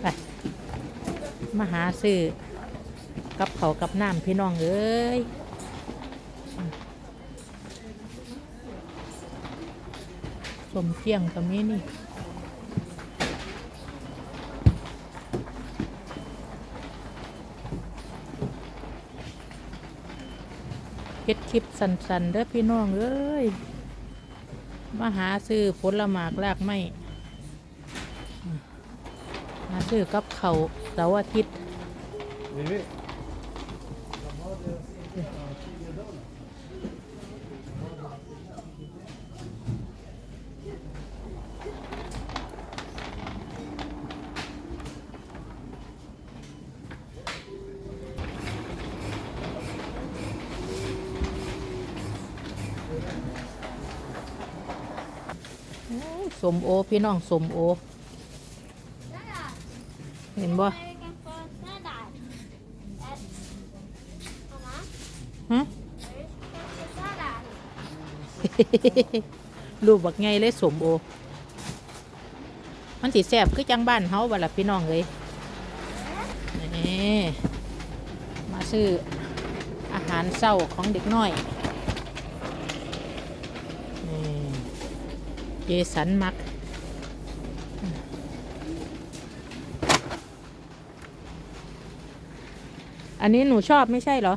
ไปมาหาซื้อกับเขากับน้ำพี่น้องเอ้ยสมเพียงกับนี้นี่เฮ็ดคลิปสันๆเด้อพี่น้องเอ้ยมาหาซื้อผลละหมากลากไม้ ซื้อกับเขาวเสาร์อาทิตย์ Vivi. โอ้ยสมโอ พี่น้องสมโอ เห็นบ่ฮะรูปบักไงเลยสมโอ มันสิแซ่บคือจังบ้านเฮาบ่ล่ะพี่น้องเอ้ยนี่มาซื้ออาหารเช้าของเด็กน้อยนี่เจสันมัก อันนี้หนูชอบไม่ใช่เหรอ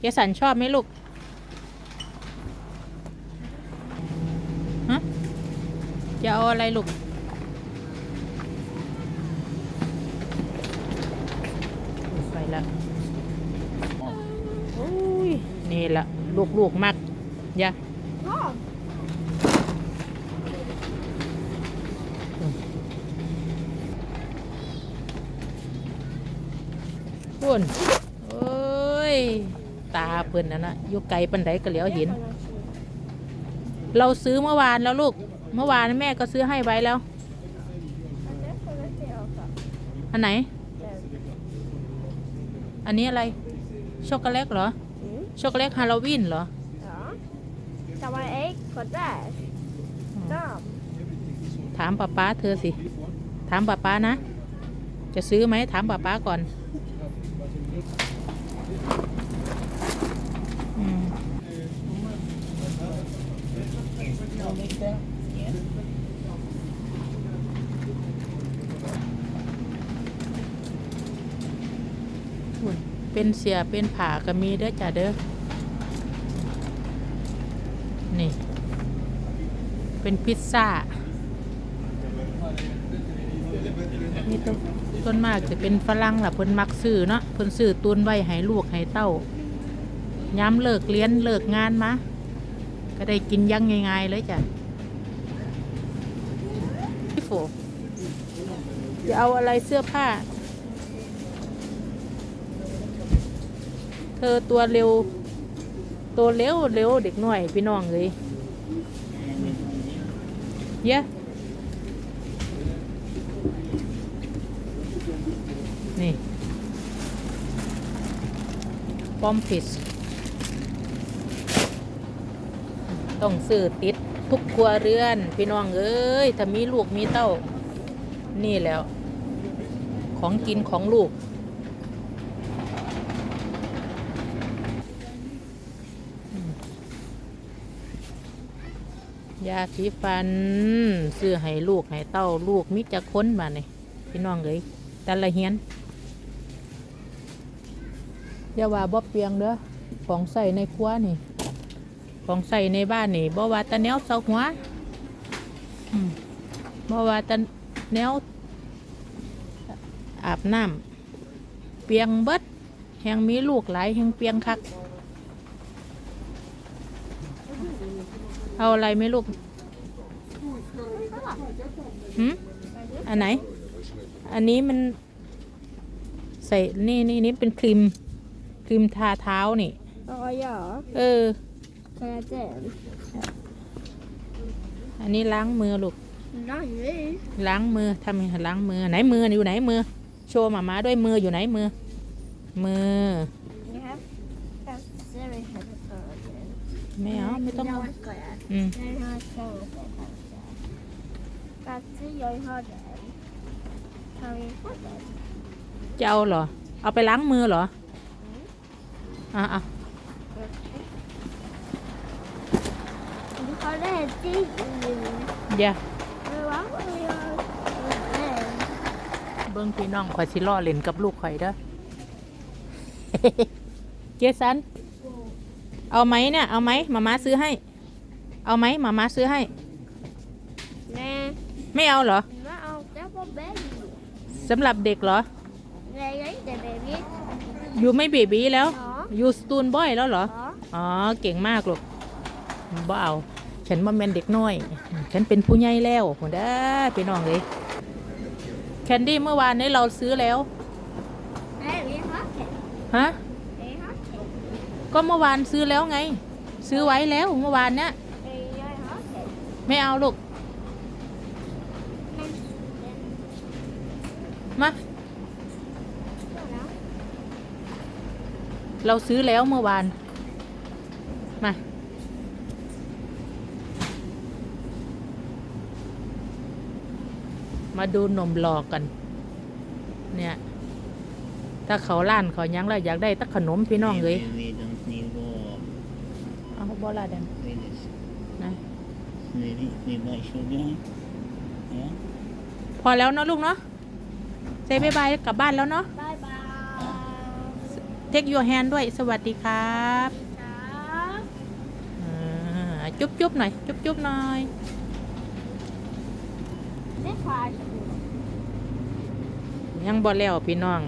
เจสันชอบไหมลูกฮะจะเอาอะไรลูกไปแล้วโอ้ยนี่ละลูกลูกๆมักย่า Oh, พุ่น ตาเพิ่นนั่นนะอยู่ไกลปันไดก็เหลียวเห็น เราซื้อเมื่อวานแล้วลูก เมื่อวานแม่ก็ซื้อให้ไว้แล้ว อันไหน อันนี้อะไร ช็อกโกแลตเหรอ ช็อกโกแลตฮาโลวีนเหรอ ja. Kan man ägg på där? Ja. ถามป้าป้าเธอสิ ถามป้าป้านะ จะซื้อไหมถามป้าป้าก่อนอืมอุ่น เป็นเสียเป็นผ่าก็มีเด้อจ้ะเด้อ นี่ เป็นพิซซ่านี่ต้นต้นมากจะเป็นฝรั่งล่ะเพิ่นมักซื้อเนาะเพิ่นซื้อตุนไว้ให้ลูกให้เต้าย้ำเลิกเรียนเลิกงานมา ก็ได้กินยังง่ายๆเลยจ้ะพี่โฟจะเอาอะไรเสื้อผ้า เธอตัวเร็ว ตัวเร็วเร็วเด็กหน้อยพี่น้องเลยเยอะนี่ ปอมฟิส ต้องซื้อติดทุกครัวเรือน พี่น้องเอ้ยถ้ามีลูกมีเต้า นี่แล้ว ของกินของลูก ยาสีฟัน ซื้อให้ลูก ให้เต้าลูกมิจะค้นมาเนี่ยพี่น้องเอ้ยแต่ละเฮียนอย่าว่าบ่เปียงเด้อของใส่ในครัวนี่ ของใส่ในบ้านนี่บ่ว่าแตะแนวเสาหัวอืมบ่ว่าแตะแนวอาบน้ำเปียงเบิดแหงมีลูกหลายแหงเปียงคัก เอาอะไรไหมลูกหืมอันไหน อันนี้มันใส่นี่นี่นี่เป็นครีมครีมทาเท้านี่ Ja, ja. เออ อันนี้ล้างมือลูก Nej. ล้างมือทำยังไงล้างมือไหนมืออยู่ไหนมือ โชว์หมามาด้วยมืออยู่ไหนมือ มือไม่เอาไม่ต้องอืมจะเอาเหรอ เอาไปล้างมือเหรอ อะอะ เดี๋ยว Men vad var jag? เบิ้งพี่น้องข่อยสิล่อเล่นกับลูกข่อยเด้อเจสัน เอาไหมเนี่ย เอาไหมมาม่าซื้อให้ เอาไหมมาม่าซื้อให้ Nej, ไม่เอาเหรอ men allt det var baby. สำหรับเด็กเหรอ Nej, jag är inte baby. อยู่ไม่เบบีแล้ว Ja. อยู่สตูนบอยแล้วเหรอ Ja. อ๋อ เก่งมากลูกบ่เอา ฉันมาเป็นเด็กน้อย ฉันเป็นผู้ใหญ่แล้วผมได้อพี่น้องเลยแคนดี้เมื่อวานนี้เราซื้อแล้ว Nej, vi har det. ฮะ Vi har det. ก็เมื่อวานซื้อแล้วไง ซื้อไว้แล้วเมื่อวานเนี้ย Jag har det. ไม่เอาลูก Men, มา den, ja. เราซื้อแล้วเมื่อวาน มา มาดูหนมหลอกกัน เนี่ย ถ้าเขาล้านเขายังแล้วอยากได้ตักขนมพี่น้องเลย We, we don't need go เอาบอลาแดง with this. นะ We, we buy sugar. Yeah. พอแล้วเนาะลูกเนาะเซบายบายกลับบ้านแล้วเนาะ Bye bye. เทคยูแฮนด้วย สวัสดีครับ Ja. อ่าจุ๊บจุ๊บหน่อย จุ๊บจุ๊บหน่อย Det tar ยังบอแล้วพี่น้อง